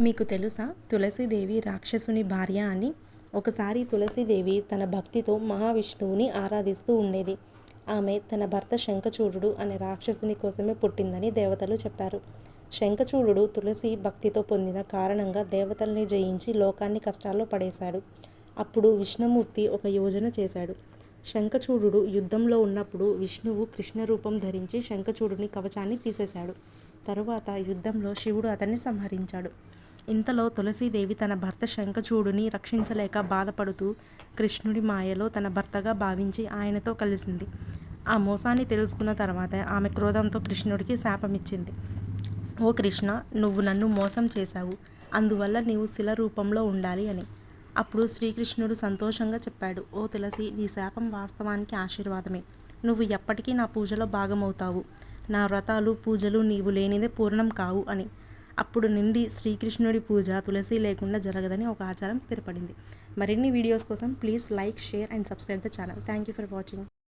మీకు తెలుసా? తులసీదేవి రాక్షసుని భార్య అని. ఒకసారి తులసీదేవి తన భక్తితో మహావిష్ణువుని ఆరాధిస్తూ ఉండేది. ఆమె తన భర్త శంఖచూడు అనే రాక్షసుని కోసమే పుట్టిందని దేవతలు చెప్పారు. శంఖచూడు తులసి భక్తితో పొందిన కారణంగా దేవతల్ని జయించి లోకాన్ని కష్టాల్లో పడేశాడు. అప్పుడు విష్ణుమూర్తి ఒక యోజన చేశాడు. శంఖచూడు యుద్ధంలో ఉన్నప్పుడు విష్ణువు కృష్ణ రూపం ధరించి శంఖచూడుని కవచాన్ని తీసేశాడు. తరువాత యుద్ధంలో శివుడు అతన్ని సంహరించాడు. ఇంతలో తులసీదేవి తన భర్త శంఖచూడుని రక్షించలేక బాధపడుతూ కృష్ణుడి మాయలో తన భర్తగా భావించి ఆయనతో కలిసింది. ఆ మోసాన్ని తెలుసుకున్న తర్వాత ఆమె క్రోధంతో కృష్ణుడికి శాపమిచ్చింది. ఓ కృష్ణ నువ్వు నన్ను మోసం చేశావు. అందువల్ల నీవు శిల రూపంలో ఉండాలి అని. అప్పుడు శ్రీకృష్ణుడు సంతోషంగా చెప్పాడు. ఓ తులసి నీ శాపం వాస్తవానికి ఆశీర్వాదమే. నువ్వు ఎప్పటికీ నా పూజలో భాగమవుతావు. నా వ్రతాలు పూజలు నీవు లేనిదే పూర్ణం కావు అని. అప్పుడు నుండి శ్రీకృష్ణుడి పూజ తులసి లేకుండా జరగదని ఒక ఆచారం స్థిరపడింది. మరిన్ని వీడియోస్ కోసం please like share and subscribe the channel. Thank you for watching.